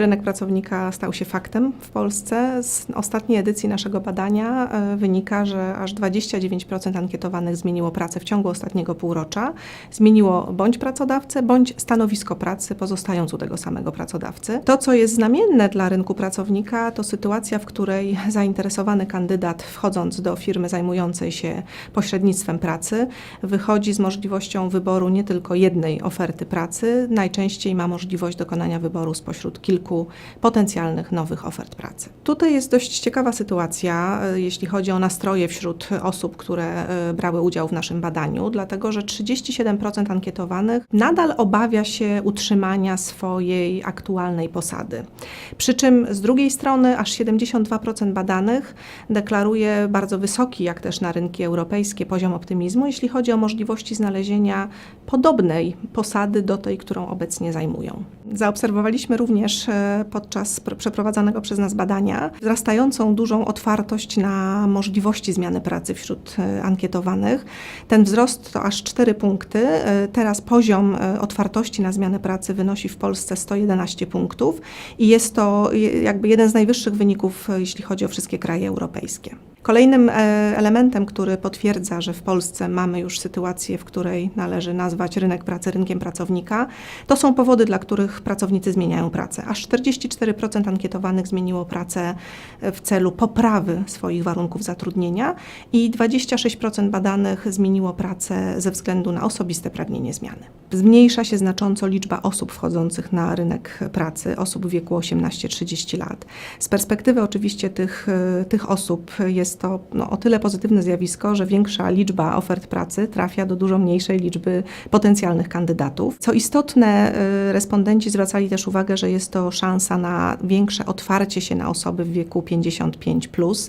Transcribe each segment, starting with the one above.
Rynek pracownika stał się faktem w Polsce. Z ostatniej edycji naszego badania e, wynika, że aż 29% ankietowanych zmieniło pracę w ciągu ostatniego półrocza. Zmieniło bądź pracodawcę, bądź stanowisko pracy, pozostając u tego samego pracodawcy. To, co jest znamienne dla rynku pracownika, to sytuacja, w której zainteresowany kandydat, wchodząc do firmy zajmującej się pośrednictwem pracy, wychodzi z możliwością wyboru nie tylko jednej oferty pracy, najczęściej ma możliwość dokonania wyboru spośród kilku potencjalnych nowych ofert pracy. Tutaj jest dość ciekawa sytuacja, e, jeśli chodzi o nastroje wśród osób, które e, brały udział w naszym badaniu, dlatego że 37% ankietowanych nadal obawia się utrzymania swojej aktualnej posady. Przy czym z drugiej strony aż 72% badanych deklaruje bardzo wysoki, jak też na rynki europejskie, poziom optymizmu, jeśli chodzi o możliwości znalezienia podobnej posady do tej, którą obecnie zajmują. Zaobserwowaliśmy również e, podczas pr- przeprowadzonego przez nas badania wzrastającą dużą otwartość na możliwości zmiany pracy wśród e, ankietowanych. Ten wzrost to aż 4 punkty. E, Teraz poziom otwartości na zmianę pracy wynosi w Polsce 111 punktów i jest to jakby jeden z najwyższych wyników, jeśli chodzi o wszystkie kraje europejskie. Kolejnym e, elementem, który potwierdza, że w Polsce mamy już sytuację, w której należy nazwać rynek pracy rynkiem pracownika, to są powody, dla których pracownicy zmieniają pracę. Aż 44% ankietowanych zmieniło pracę e, w celu poprawy swoich warunków zatrudnienia i 26% badanych zmieniło pracę ze względu na osobiste pragnienie zmiany. Zmniejsza się znacząco liczba osób wchodzących na rynek pracy, osób w wieku 18-30 lat. Z perspektywy oczywiście tych, e, tych osób jest to no, o tyle pozytywne zjawisko, że większa liczba ofert pracy trafia do dużo mniejszej liczby potencjalnych kandydatów. Co istotne, y, respondenci zwracali też uwagę, że jest to szansa na większe otwarcie się na osoby w wieku 55+, plus,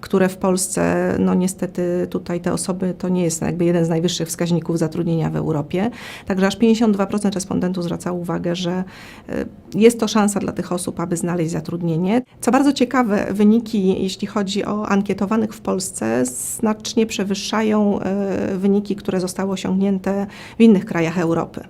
które w Polsce, no niestety tutaj te osoby to nie jest jakby jeden z najwyższych wskaźników zatrudnienia w Europie. Także aż 52% respondentów zwracało uwagę, że y, jest to szansa dla tych osób, aby znaleźć zatrudnienie. Co bardzo ciekawe, wyniki, jeśli chodzi o w Polsce, znacznie przewyższają e, wyniki, które zostały osiągnięte w innych krajach Europy.